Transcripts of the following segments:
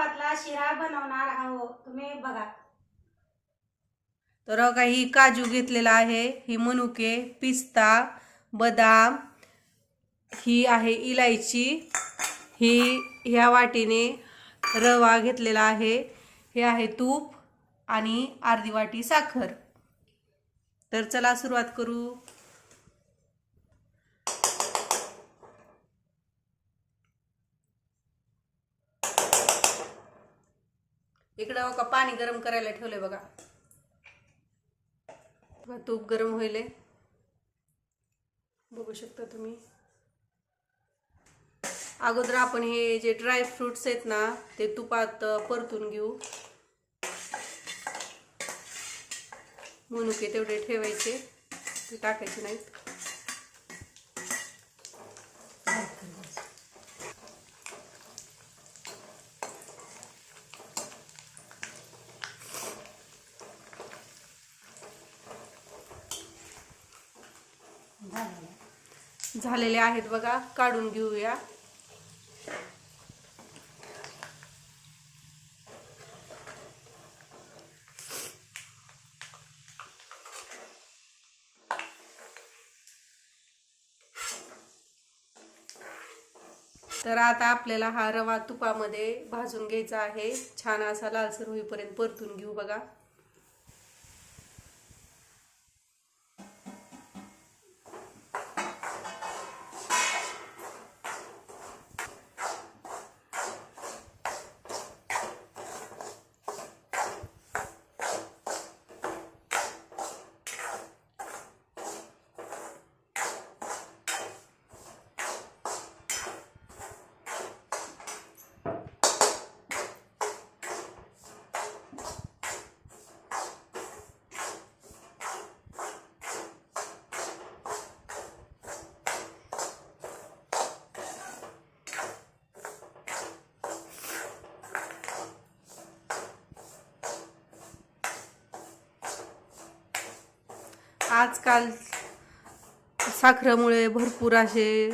तुपातला शिरा बनवणार आहोत तुम्ही बघा. तर काही काजू घेतलेला आहे ही मनुके पिस्ता बदाम ही आहे इलायची ही ह्या वाटीने रवा घेतलेला आहे हे आहे तूप आणि अर्धी वाटी साखर. तर चला सुरुवात करू. इकडं हो का पाणी गरम करायला ठेवलंय बघा. बघा, तूप गरम होईल बघू शकता तुम्ही. अगोदर आपण हे जे ड्राय फ्रुट्स आहेत ना ते तुपात परतून घेऊ. मनुके तेवढे ठेवायचे. ते टाकायचे नाहीत. झालेले आहेत बघा काढून घेऊया. तर आता आपल्याला हा रवा तुपामध्ये भाजून घ्यायचा आहे. छान असा लालसर होईपर्यंत परतून घेऊ बघा. आजकाल साखरेमुळे भरपूर असे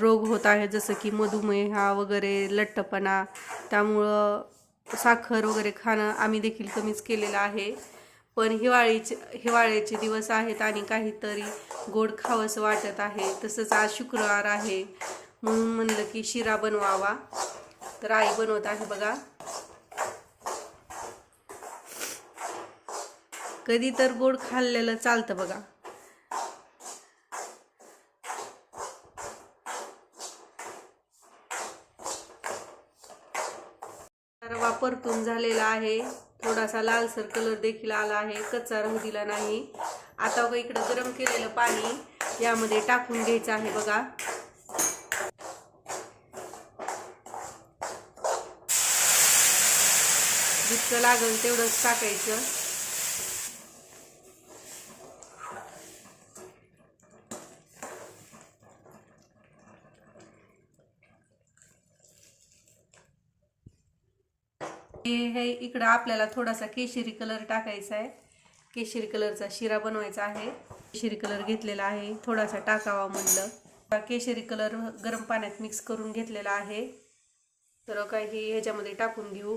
रोग होत आहेत जसं की मधुमेह वगैरे लठ्ठपणा. त्यामुळं साखर वगैरे खाणं आम्ही देखील कमीच केलेलं आहे. पण हिवाळीचे हिवाळ्याचे दिवस आहेत आणि काहीतरी गोड खावंसं वाटत आहे. तसंच आज शुक्रवार आहे. म्हणून म्हणलं की शिरा बनवावा. तर आई बनवत आहे बघा. कधी तर गोड खाल्लेलं चालतं बघा. परतून झालेला आहे. थोडासा लालसर कलर देखील आला आहे. कच्चा राहू दिला नाही. आता बघा इकडं गरम केलेलं पाणी यामध्ये टाकून घ्यायचं आहे बघा. जितकं लागेल तेवढंच टाकायचं. हे हे इकडं आपल्याला थोडासा केशरी कलर टाकायचा आहे. केशरी कलरचा शिरा बनवायचा आहे. केशरी कलर घेतलेला आहे. थोडासा टाकावा म्हणलं. केशरी कलर गरम पाण्यात मिक्स करून घेतलेला आहे. तर काही ह्याच्यामध्ये टाकून घेऊ.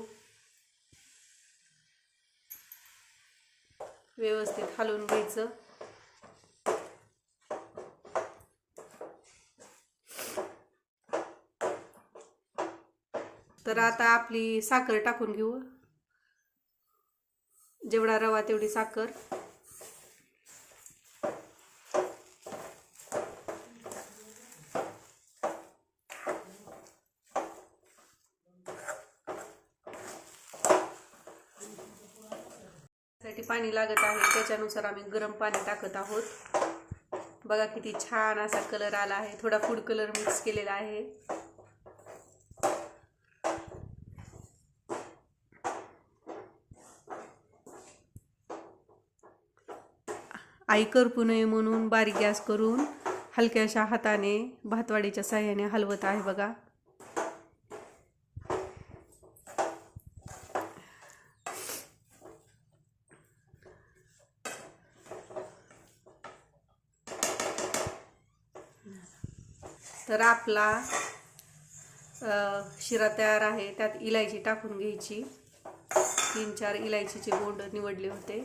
व्यवस्थित हलवून घ्यायचं. तर आता आपली साखर टाकून घेऊ. जेवढा रवा तेवढी साखर. साठी पाणी लागत आहे. त्याच्यानुसार आम्ही गरम पाणी टाकत आहोत. बघा किती छान असा कलर आला आहे. थोडा फूड कलर मिक्स केलेला आहे. आई करपू नये म्हणून बारीक गॅस करून हलक्याशा हाताने भातवाडीच्या साह्याने हलवत आहे बघा. तर आपला शिरा तयार आहे. त्यात इलायची टाकून घ्यायची. तीन चार इलायचीचे गोंड निवडले होते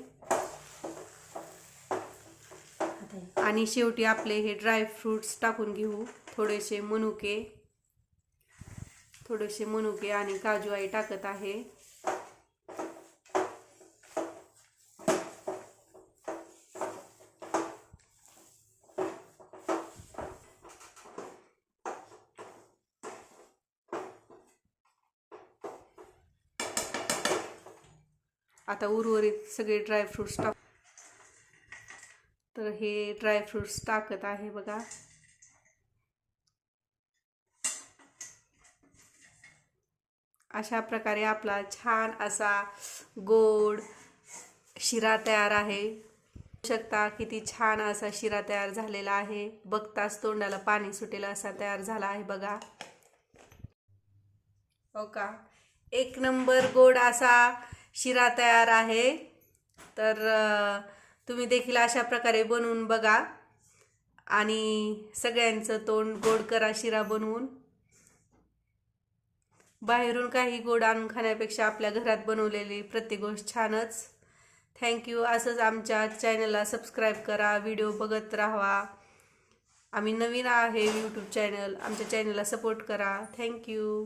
आता हे. आणि शेवटी आपले हे ड्रायफ्रूट्स टाकून घेऊ. थोडेसे मनुके. थोडेसे मनुके आणि काजू आई टाकत आहे. आता उर्वरित सगळे ड्रायफ्रुट्स टाक तर हे ड्रायफ्रुट्स टाकत आहे बघा. अशा प्रकारे आपला छान असा गोड शिरा तयार आहे. शकता किती छान असा शिरा तयार झालेला आहे. बघताच तोंडाला पाणी सुटेल असा तयार झाला आहे बघा. हो का? एक नंबर गोड असा शिरा तयार आहे. तर तुम्ही देखील अशा प्रकारे बनवून बघा. आणि सगळ्यांचं तोंड गोड करा शिरा बनवून. बाहेरून काही गोड आणून खाण्यापेक्षा आपल्या घरात बनवलेली प्रत्येक गोष्ट छानच. थँक्यू असंच आमच्या चॅनलला सबस्क्राईब करा व्हिडिओ बघत राहा आम्ही नवीन आहे यूट्यूब चॅनल आमच्या चॅनलला सपोर्ट करा. थँक्यू